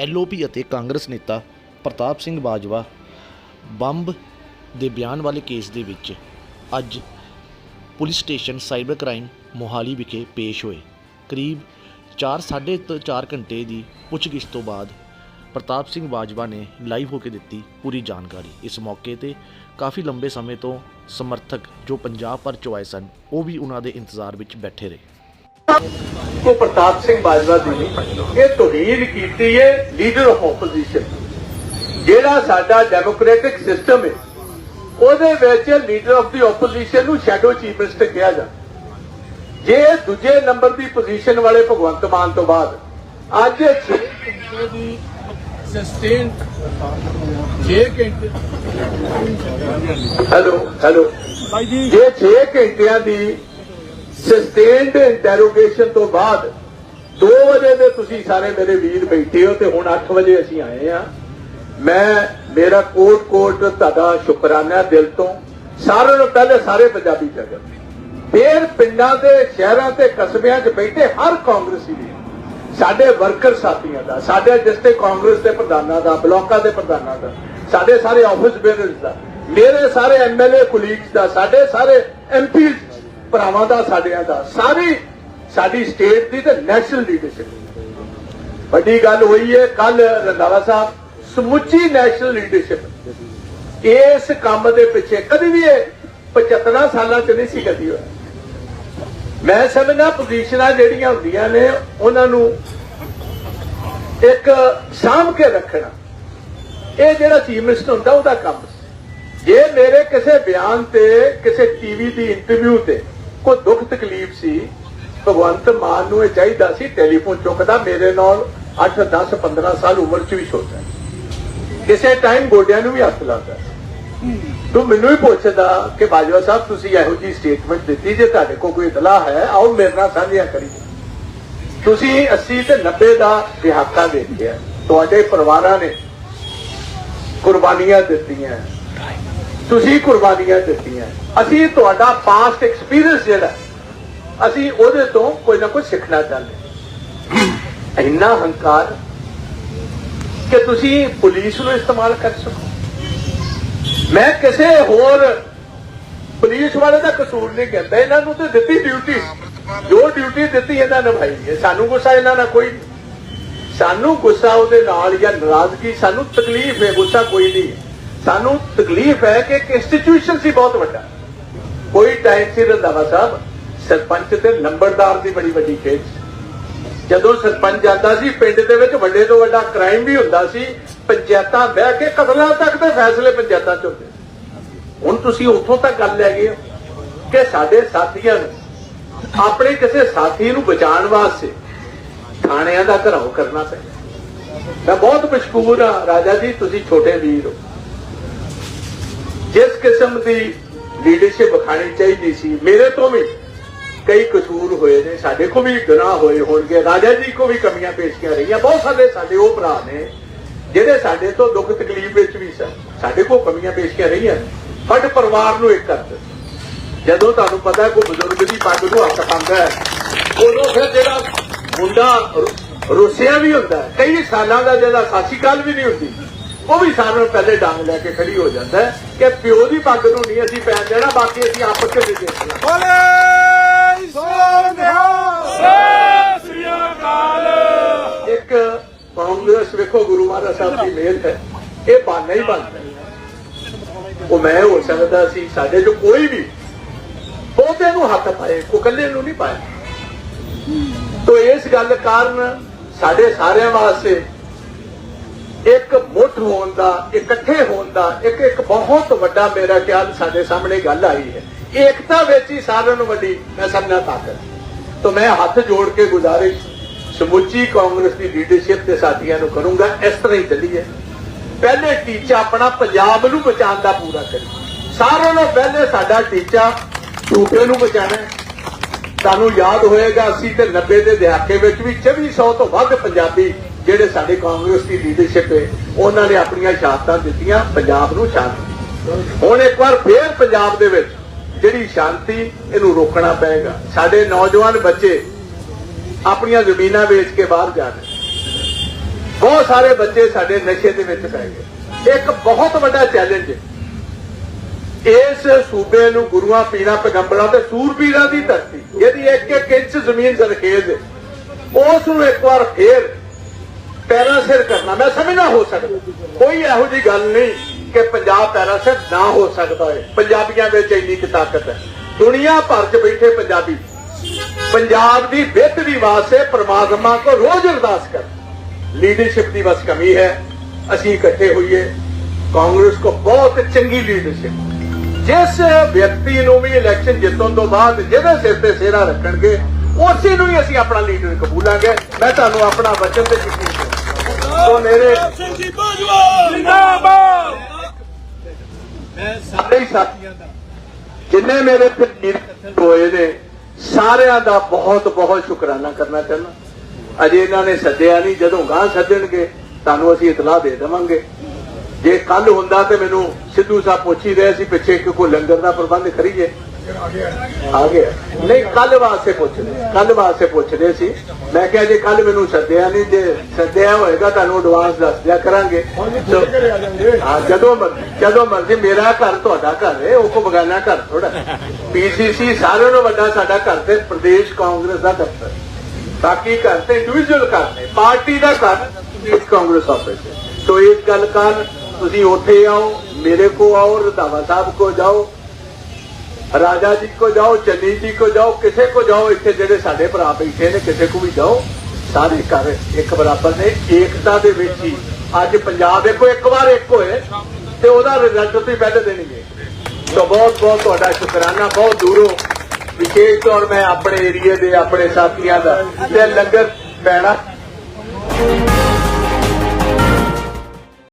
LOP ਅਤੇ ਕਾਂਗਰਸ ਨੇਤਾ ਪ੍ਰਤਾਪ Singh Bajwa bomb ਦੇ ਬਿਆਨ ਵਾਲੇ ਕੇਸ ਦੇ ਵਿੱਚ ਅੱਜ police station cyber crime Mohali ਵਿਖੇ ਪੇਸ਼ ਹੋਏ। ਕਰੀਬ 4 4.5 ਘੰਟੇ ਦੀ ਪੁੱਛਗਿੱਛ ਤੋਂ ਬਾਅਦ ਪ੍ਰਤਾਪ ਸਿੰਘ ਬਾਜਵਾ ਨੇ ਲਾਈਵ ਹੋ ਕੇ ਦਿੱਤੀ ਪੂਰੀ ਜਾਣਕਾਰੀ। ਇਸ ਮੌਕੇ ਤੇ ਕਾਫੀ ਲੰਬੇ ਸਮੇਂ ਤੋਂ ਸਮਰਥਕ ਜੋ ਪੰਜਾਬ ਪਰ ਚੋਂ ਆਏ ਸਨ, ਉਹ ਵੀ ਉਹਨਾਂ ਦੇ ਇੰਤਜ਼ਾਰ ਵਿੱਚ ਬੈਠੇ ਰਹੇ। ਕੋ ਪ੍ਰਤਾਪ ਸਿੰਘ ਬਾਜਵਾ ਦੀ ਨਹੀਂ ਇਹ ਤੋਹੀਨ ਕੀਤੀ ਹੈ ਲੀਡਰ ਆਫ ਆਪੋਜੀਸ਼ਨ ਜਿਹੜਾ ਸਾਡਾ ਡੈਮੋਕ੍ਰੈਟਿਕ ਸਿਸਟਮ ਹੈ ਉਹਦੇ ਵਿੱਚ ਲੀਡਰ ਆਫ ਦੀ ਆਪੋਜੀਸ਼ਨ ਨੂੰ ਸ਼ੈਡੋ ਚੀਫ ਮਿਨਿਸਟਰ ਕਿਹਾ ਜਾਂਦਾ। ਜੇ ਦੂਜੇ ਨੰਬਰ ਦੀ ਪੋਜੀਸ਼ਨ ਵਾਲੇ ਭਗਵੰਤ ਮਾਨ ਤੋਂ ਬਾਅਦ, ਅੱਜ 6 ਦੀ ਸਸਟੇਨ 6 ਘੰਟੇ ਹੈਲੋ ਹੈਲੋ ਜੇ 6 ਘੰਟਿਆਂ ਦੀ ਸਸਟੇਨਡ ਇੰਟਰੋਗੇਸ਼ਨ ਤੋਂ ਬਾਅਦ 2 ਵਜੇ ਦੇ ਤੁਸੀਂ ਸਾਰੇ ਮੇਰੇ ਵੀਰ ਬੈਠੇ ਹੋ ਤੇ ਹੁਣ 8 ਵਜੇ ਅਸੀਂ ਆਏ ਆ ਮੈਂ, ਮੇਰਾ ਕੋਟ ਕੋਟ ਤੁਹਾਡਾ ਸ਼ੁਕਰਾਨਾ ਦਿਲ ਤੋਂ। ਸਾਰਿਆਂ ਨੂੰ ਪਹਿਲੇ ਸਾਰੇ ਪੰਜਾਬੀ ਜਗਤ ਫੇਰ ਪਿੰਡਾਂ ਦੇ, ਸ਼ਹਿਰਾਂ ਤੇ, ਕਸਬਿਆਂ 'ਚ ਬੈਠੇ ਹਰ ਕਾਂਗਰਸੀ ਦੇ ਸਾਡੇ ਵਰਕਰ ਸਾਥੀਆਂ ਦਾ, ਸਾਡੇ ਡਿਸਟ੍ਰਿਕਟ ਕਾਂਗਰਸ ਦੇ ਪ੍ਰਧਾਨਾਂ ਦਾ, ਬਲਾਕਾਂ ਦੇ ਪ੍ਰਧਾਨਾਂ ਦਾ, ਸਾਡੇ ਸਾਰੇ ਆਫਿਸ ਬੇਅਰਸ ਦਾ, ਮੇਰੇ ਸਾਰੇ ਐਮਐਲਏ ਕੁਲੀਗਸ ਦਾ, ਸਾਡੇ ਸਾਰੇ ਐਮਪੀ ਭਰਾਵਾਂ ਦਾ, ਸਾਡਿਆਂ ਦਾ, ਸਾਰੀ ਸਾਡੀ ਸਟੇਟ ਦੀ ਤੇ ਨੈਸ਼ਨਲ ਲੀਡਰਸ਼ਿਪ ਵੱਡੀ ਗੱਲ ਹੋਈ ਹੈ ਕੱਲ ਰੰਧਾਵਾ ਸਾਹਿਬ ਸਮੁੱਚੀ ਨੈਸ਼ਨਲ ਲੀਡਰਸ਼ਿਪ ਇਸ ਕੰਮ ਦੇ ਪਿੱਛੇ ਕਦੀ ਵੀ ਇਹ 75 ਸਾਲਾਂ ਚ ਨਹੀਂ ਸੀ ਕਦੀ ਹੋਇਆ। ਮੈਂ ਸਮਝਦਾ ਪੋਜੀਸ਼ਨਾਂ ਜਿਹੜੀਆਂ ਹੁੰਦੀਆਂ ਨੇ, ਉਹਨਾਂ ਨੂੰ ਇੱਕ ਸਾਂਭ ਕੇ ਰੱਖਣਾ। ਇਹ ਜਿਹੜਾ ਚੀਫ ਮਿਨਿਸਟਰ ਹੁੰਦਾ, ਉਹਦਾ ਕੰਮ ਜੇ ਮੇਰੇ ਕਿਸੇ ਬਿਆਨ ਤੇ, ਕਿਸੇ ਟੀਵੀ ਦੀ ਇੰਟਰਵਿਊ ਤੇ ਕੋਈ ਦੁੱਖ ਤਕਲੀਫ ਸੀ। ਭਗਵੰਤ ਮਾਨ ਨੂੰ ਇਹ ਚਾਹੀਦਾ ਸੀ ਟੈਲੀਫੋਨ ਚੁੱਕਦਾ, ਮੇਰੇ ਨਾਲ 8 10 15 ਸਾਲ ਉਮਰ ਚ ਵੀ ਛੋਟਾ ਕਿਸੇ ਟਾਈਮ ਗੋਡਿਆਂ ਨੂੰ ਵੀ ਹੱਥ ਲਾਉਂਦਾ ਤੂੰ ਮੈਨੂੰ ਹੀ ਪੁੱਛਦਾ ਕਿ ਬਾਜਵਾ ਸਾਹਿਬ, ਤੁਸੀਂ ਇਹੋ ਜੀ ਸਟੇਟਮੈਂਟ ਦਿੱਤੀ ਜੇ ਤੁਹਾਡੇ ਕੋਲ ਕੋਈ ਇਤਲਾਹ ਹੈ, ਆਓ ਮੇਰੇ ਨਾਲ ਸਾਂਝੀਆਂ ਕਰੀ ਤੁਸੀਂ 80 ਤੇ 90 ਦਾ ਦਿਹਾਕਾ ਦੇਖਿਆ ਤੁਹਾਡੇ ਪਰਿਵਾਰਾਂ ਨੇ ਕੁਰਬਾਨੀਆਂ ਦਿੱਤੀਆਂ। ਤੁਸੀਂ ਕੁਰਬਾਨੀਆਂ ਦਿੱਤੀਆਂ। ਅਸੀਂ ਤੁਹਾਡਾ ਪਾਸਟ ਐਕਸਪੀਰੀਅੰਸ ਜਿਹੜਾ, ਅਸੀਂ ਉਹਦੇ ਤੋਂ ਕੋਈ ਨਾ ਕੋਈ ਸਿੱਖਣਾ ਚਾਹੁੰਦੇ ਇੰਨਾ ਹੰਕਾਰ ਕਿ ਤੁਸੀਂ ਪੁਲਿਸ ਨੂੰ ਇਸਤੇਮਾਲ ਕਰ ਸਕੋ। ਮੈਂ ਕਿਸੇ ਹੋਰ ਪੁਲਿਸ ਵਾਲੇ ਦਾ ਕਸੂਰ ਨਹੀਂ ਕਹਿੰਦਾ। ਇਹਨਾਂ ਨੂੰ ਤੇ ਦਿੱਤੀ ਡਿਊਟੀ ਜੋ ਡਿਊਟੀ ਦਿੱਤੀ, ਇਹਨਾਂ ਨਿਭਾਈ ਹੈ ਸਾਨੂੰ ਗੁੱਸਾ ਇਹਨਾਂ ਨਾਲ ਕੋਈ ਨਹੀਂ। ਸਾਨੂੰ ਗੁੱਸਾ ਉਹਦੇ ਨਾਲ ਜਾਂ ਨਾਰਾਜ਼ਗੀ, ਸਾਨੂੰ ਤਕਲੀਫ ਹੈ, ਗੁੱਸਾ ਕੋਈ ਨਹੀਂ ਹੈ। ਸਾਨੂੰ ਤਕਲੀਫ ਹੈ ਕਿ ਇੱਕ ਇੰਸਟੀਟਿਊਸ਼ਨ ਸੀ ਬਹੁਤ ਵੱਡਾ। ਕੋਈ ਟਾਈਮ ਸੀ ਰੰਧਾਵਾ ਸਾਹਿਬ ਸਰਪੰਚ ਤੇ ਨੰਬਰਦਾਰ ਦੀ ਬੜੀ ਵੱਡੀ ਖੇਡ ਜਦੋਂ ਸਰਪੰਚ ਜਾਂਦਾ ਸੀ, ਪਿੰਡ ਦੇ ਵਿੱਚ ਵੱਡੇ ਤੋਂ ਵੱਡਾ ਕ੍ਰਾਈਮ ਵੀ ਹੁੰਦਾ ਸੀ, ਪੰਚਾਇਤਾਂ ਬਹਿ ਕੇ ਕਤਲਾਂ ਤੱਕ ਦੇ ਫੈਸਲੇ ਪੰਚਾਇਤਾਂ ਚ ਹੁੰਦੇ ਹੁਣ ਤੁਸੀਂ ਉੱਥੋਂ ਤੱਕ ਗੱਲ ਲੈ ਗਏ ਕਿ ਸਾਡੇ ਸਾਥੀਆਂ ਨੂੰ, ਆਪਣੇ ਕਿਸੇ ਸਾਥੀ ਨੂੰ ਬਚਾਉਣ ਵਾਸਤੇ ਥਾਣਿਆਂ ਦਾ ਘਰਾਓ ਕਰਨਾ ਪੈਂਦਾ। ਮੈਂ ਬਹੁਤ ਮਸ਼ਕੂਰ ਹਾਂ, ਰਾਜਾ ਜੀ, ਤੁਸੀਂ ਛੋਟੇ ਵੀਰ ਹੋ। ਜਿਸ ਕਿਸਮ ਦੀ ਲੀਡਰਸ਼ਿਪ ਖਾਣੀ ਚਾਹੀਦੀ ਸੀ ਮੇਰੇ ਤੋਂ ਵੀ ਕਈ ਕਸੂਰ ਹੋਏ ਨੇ ਸਾਡੇ ਕੋ ਵੀ ਗੁਨਾਹ ਹੋਏ ਹੋਣਗੇ ਰਾਜਾ ਜੀ ਕੋ ਵੀ ਕਮੀਆਂ ਪੇਸ਼ੀਆਂ ਰਹੀਆਂ ਬਹੁਤ ਸਾਰੇ ਸਾਡੇ ਉਹ ਭਰਾ ਨੇ ਜਿਹੜੇ ਸਾਡੇ ਤੋਂ ਦੁੱਖ ਤਕਲੀਫ ਵਿੱਚ ਵੀ ਸਨ ਸਾਡੇ ਕੋ ਕਮੀਆਂ ਪੇਸ਼ੀਆਂ ਰਹੀਆਂ ਫਟ ਪਰਿਵਾਰ ਨੂੰ ਇੱਕ ਕਰਦੇ ਜਦੋਂ ਤੁਹਾਨੂੰ ਪਤਾ ਕੋਈ ਬਜ਼ੁਰਗ ਦੀ ਪੱਗ ਨੂੰ ਹੱਥ ਪਾਉਂਦਾ ਹੈ ਉਦੋਂ ਫਿਰ ਜਿਹੜਾ ਮੁੰਡਾ ਰੁ- ਰੁੱਸਿਆ ਵੀ ਹੁੰਦਾ ਕਈ ਸਾਲਾਂ ਦਾ ਜਿਹੜਾ ਸਾਸੀ ਕਾਲ ਵੀ ਨਹੀਂ ਹੁੰਦੀ ਉਹ ਵੀ ਸਾਰਿਆਂ ਨੂੰ ਪਹਿਲੇ ਡੰਗ ਲੈ ਕੇ ਖੜੀ ਹੋ ਜਾਂਦਾ ਹੈ ਕਿ ਪਿਓ ਦੀ ਪੱਗ ਨੂੰ ਨਹੀਂ ਅਸੀਂ ਪੈਣ ਦੇਣਾ ਬਾਕੀ ਅਸੀਂ ਆਪਸ ਵਿੱਚ ਦੇਖਣਾ ਬੋਲੇ! ਸੋਨਿਹਾ ਸ੍ਰੀ ਅਕਾਲ! ਇੱਕ ਕਾਂਗਰਸ ਵੇਖੋ ਗੁਰੂ ਮਹਾਰਾਜ ਸਾਹਿਬ ਦੀ ਮਿਹਰ ਹੈ। ਇਹ ਬਾਨਾ ਹੀ ਬਣਦਾ। ਉਹ ਮੈਂ ਹੋ ਸਕਦਾ ਸੀ ਸਾਡੇ ਚੋਂ ਕੋਈ ਵੀ ਬਹੁਤੇ ਨੂੰ ਹੱਥ ਪਾਏ ਕੋ ਇਕੱਲੇ ਨੂੰ ਨਹੀਂ ਪਾਇਆ। ਤੋ ਇਸ ਗੱਲ ਕਾਰਨ ਸਾਡੇ ਸਾਰਿਆਂ ਵਾਸਤੇ ਇੱਕ ਮੁੱਠ ਹੋਣ ਦਾ, ਇਕੱਠੇ ਹੋਣ ਦਾ, ਇੱਕ ਇੱਕ ਬਹੁਤ ਵੱਡਾ ਮੇਰਾ ਖਿਆਲ ਸਾਡੇ ਸਾਹਮਣੇ ਗੱਲ ਆਈ ਹੈ। ਏਕਤਾ ਵਿੱਚ ਹੀ ਸਾਰਿਆਂ ਨੂੰ ਵੱਡੀ ਮੈਂ ਸਮਝਣਾ ਤਾਕਤ। ਤੋ ਮੈਂ ਹੱਥ ਜੋੜ ਕੇ ਗੁਜ਼ਾਰਿਸ਼ ਸਮੁੱਚੀ ਕਾਂਗਰਸ ਦੀ ਲੀਡਰਸ਼ਿਪ ਤੇ ਸਾਥੀਆਂ ਨੂੰ ਕਰੂੰਗਾ, ਇਸ ਤਰ੍ਹਾਂ ਹੀ ਚੱਲੀਏ ਪਹਿਲੇ ਟੀਚਾ ਆਪਣਾ ਪੰਜਾਬ ਨੂੰ ਬਚਾਉਣ ਦਾ ਪੂਰਾ ਕਰੀ। ਸਾਰਿਆਂ ਨੂੰ ਪਹਿਲੇ ਸਾਡਾ ਟੀਚਾ ਸੂਬੇ ਨੂੰ ਬਚਾਉਣਾ ਹੈ। ਤੁਹਾਨੂੰ ਯਾਦ ਹੋਏਗਾ 80 ਤੇ 90 ਦੇ ਦਹਾਕੇ ਵਿੱਚ ਵੀ 2400 ਤੋਂ ਵੱਧ ਪੰਜਾਬੀ ਜਿਹੜੇ ਸਾਡੇ ਕਾਂਗਰਸ ਦੀ ਲੀਡਰਸ਼ਿਪ ਹੈ, ਉਹਨਾਂ ਨੇ ਆਪਣੀਆਂ ਸ਼ਹਾਦਤਾਂ ਦਿੱਤੀਆਂ ਪੰਜਾਬ ਨੂੰ ਸ਼ਾਂਤੀ ਹੁਣ ਇੱਕ ਵਾਰ ਫੇਰ ਪੰਜਾਬ ਦੇ ਵਿੱਚ ਜਿਹੜੀ ਸ਼ਾਂਤੀ, ਇਹਨੂੰ ਰੋਕਣਾ ਪਏਗਾ। ਸਾਡੇ ਨੌਜਵਾਨ ਬੱਚੇ ਆਪਣੀਆਂ ਜ਼ਮੀਨਾਂ ਵੇਚ ਕੇ ਬਾਹਰ ਜਾ ਰਹੇ ਬਹੁਤ ਸਾਰੇ ਬੱਚੇ ਸਾਡੇ ਨਸ਼ੇ ਦੇ ਵਿੱਚ ਪੈ ਗਏ। ਇੱਕ ਬਹੁਤ ਵੱਡਾ ਚੈਲੰਜ ਇਸ ਸੂਬੇ ਨੂੰ ਗੁਰੂਆਂ ਪੀਣਾ ਪੈਗੰਬਰਾਂ ਤੇ ਸੂਰਬੀਰਾਂ ਦੀ ਧਰਤੀ, ਇਹਦੀ ਇੱਕ ਇੱਕ ਇੰਚ ਜ਼ਮੀਨ ਜ਼ਰਖੇਜ਼ ਉਸ ਨੂੰ ਇੱਕ ਵਾਰ ਫੇਰ ਪੈਰਾਂ ਸਿਰ ਕਰਨਾ, ਮੈਂ ਸਮਝਣਾ ਹੋ ਸਕਦਾ। ਕੋਈ ਇਹੋ ਜੀ ਗੱਲ ਨਹੀਂ ਕਿ ਪੰਜਾਬ ਪੈਰਾਂ ਸਿਰ ਨਾ ਹੋ ਸਕਦਾ ਹੈ ਪੰਜਾਬੀਆਂ ਵਿੱਚ ਇੰਨੀ ਕੁ ਤਾਕਤ ਹੈ। ਦੁਨੀਆ ਭਰ 'ਚ ਬੈਠੇ ਪੰਜਾਬੀ, ਪੰਜਾਬ ਦੀ ਬਿਹਤਰੀ ਵਾਸਤੇ ਪ੍ਰਮਾਤਮਾ ਕੋ ਰੋਜ਼ ਅਰਦਾਸ ਕਰ। ਲੀਡਰਸ਼ਿਪ ਦੀ ਬਸ ਕਮੀ ਹੈ। ਅਸੀਂ ਇਕੱਠੇ ਹੋਈਏ। ਕਾਂਗਰਸ ਕੋ ਬਹੁਤ ਚੰਗੀ ਲੀਡਰਸ਼ਿਪ ਜਿਸ ਵਿਅਕਤੀ ਨੂੰ ਵੀ ਇਲੈਕਸ਼ਨ ਜਿੱਤਣ ਤੋਂ ਬਾਅਦ ਜਿਹਦੇ ਸਿਰ ਤੇ ਸਿਹਰਾ ਰੱਖਣਗੇ, ਉਸੇ ਨੂੰ ਹੀ ਅਸੀਂ ਆਪਣਾ ਲੀਡਰ ਕਬੂਲਾਂਗੇ। ਮੈਂ ਤੁਹਾਨੂੰ ਆਪਣਾ ਵਚਨ ਤੇ ਯਕੀਨ ਸੋ ਮੇਰੇ। ਸਾਰੇ ਸਾਥੀਆਂ ਦਾ ਜਿੰਨੇ ਮੇਰੇ ਵੀਰ ਹੋਏ ਨੇ ਸਾਰਿਆਂ ਦਾ ਬਹੁਤ ਬਹੁਤ ਸ਼ੁਕਰਾਨਾ ਕਰਨਾ ਚਾਹੁੰਦਾ। ਅਜੇ ਇਹਨਾਂ ਨੇ ਸੱਦਿਆ ਨਹੀਂ ਜਦੋਂ ਗਾਂ ਸੱਦਣਗੇ ਤੁਹਾਨੂੰ ਅਸੀਂ ਇਤਲਾਹ ਦੇ ਦੇਵਾਂਗੇ। ਜੇ ਕੱਲ ਹੁੰਦਾ ਤੇ ਮੈਨੂੰ ਸਿੱਧੂ ਸਾਹਿਬ ਪੁੱਛ ਰਹੇ ਸੀ ਪਿੱਛੇ ਕਿ ਕੋਈ ਲੰਗਰ ਦਾ ਪ੍ਰਬੰਧ ਕਰੀਏ। ਆ ਗਿਆ। ਨਹੀਂ ਕੱਲ ਵਾਸਤੇ ਪੁੱਛਦੇ ਕੱਲ ਵਾਸਤੇ ਪੁੱਛਦੇ ਸੀ। ਮੈਂ ਕਿਹਾ ਜੇ ਕੱਲ ਮੈਨੂੰ ਸੱਦਿਆ ਨਹੀਂ ਜੇ ਸੱਦਿਆ ਹੋਏਗਾ ਤੁਹਾਨੂੰ ਐਡਵਾਂਸ ਦੱਸ ਦਿਆ ਕਰਾਂਗੇ। ਹਾਂ। ਜਦੋਂ ਮਰਜ਼ੀ ਜਦੋਂ ਮਰਜ਼ੀ ਮੇਰਾ ਘਰ ਤੁਹਾਡਾ ਘਰ ਹੈ ਉਹ ਕੋ ਬਗਾਨਾ ਘਰ ਥੋੜਾ ਪੀਸੀਸੀ ਸਾਰਿਆਂ ਨੂੰ ਵੱਡਾ ਸਾਡਾ ਘਰ ਤੇ ਪ੍ਰਦੇਸ਼ ਕਾਂਗਰਸ ਦਾ ਦਫ਼ਤਰ। ਬਾਕੀ ਘਰ ਤੇ ਇੰਡੀਵਿਜੂਅਲ ਘਰ ਨੇ ਪਾਰਟੀ ਦਾ ਘਰ ਪ੍ਰਦੇਸ਼ ਕਾਂਗਰਸ ਆਫਿਸ ਸੋ ਇਸ ਗੱਲ ਕਾਰਨ ਤੁਸੀਂ ਉੱਥੇ ਆਓ ਮੇਰੇ ਕੋ ਆਓ ਰਧਾਵਾ ਸਾਹਿਬ ਕੋ ਜਾਓ। ਰਾਜਾ ਜੀ ਕੋ ਜਾਓ, ਚੰਨੀ ਜੀ ਕੋ ਜਾਓ, ਕਿਸੇ ਕੋ ਜਾਓ, ਇੱਥੇ ਜਿਹੜੇ ਸਾਡੇ ਭਰਾ ਬੈਠੇ ਨੇ, ਕਿਸੇ ਕੋ ਵੀ ਜਾਓ, ਸਾਰੇ ਘਰ ਇੱਕ ਬਰਾਬਰ ਨੇ, ਏਕਤਾ ਦੇ ਵਿੱਚ ਹੀ। ਅੱਜ ਪੰਜਾਬ ਦੇਖੋ, ਇੱਕ ਵਾਰ ਇੱਕ ਹੋਏ ਤੇ ਉਹਦਾ ਰਿਜ਼ਲਟ ਤੁਸੀਂ ਪਹਿਲੇ ਦੇਣਗੇ। ਸੋ ਬਹੁਤ ਬਹੁਤ ਤੁਹਾਡਾ ਸ਼ੁਕਰਾਨਾ, ਬਹੁਤ ਦੂਰੋਂ। ਵਿਸ਼ੇਸ਼ ਤੌਰ ਮੈਂ ਆਪਣੇ ਏਰੀਏ ਦੇ, ਆਪਣੇ ਸਾਥੀਆਂ ਦਾ, ਤੇ ਲੰਗਰ ਪੈਣਾ।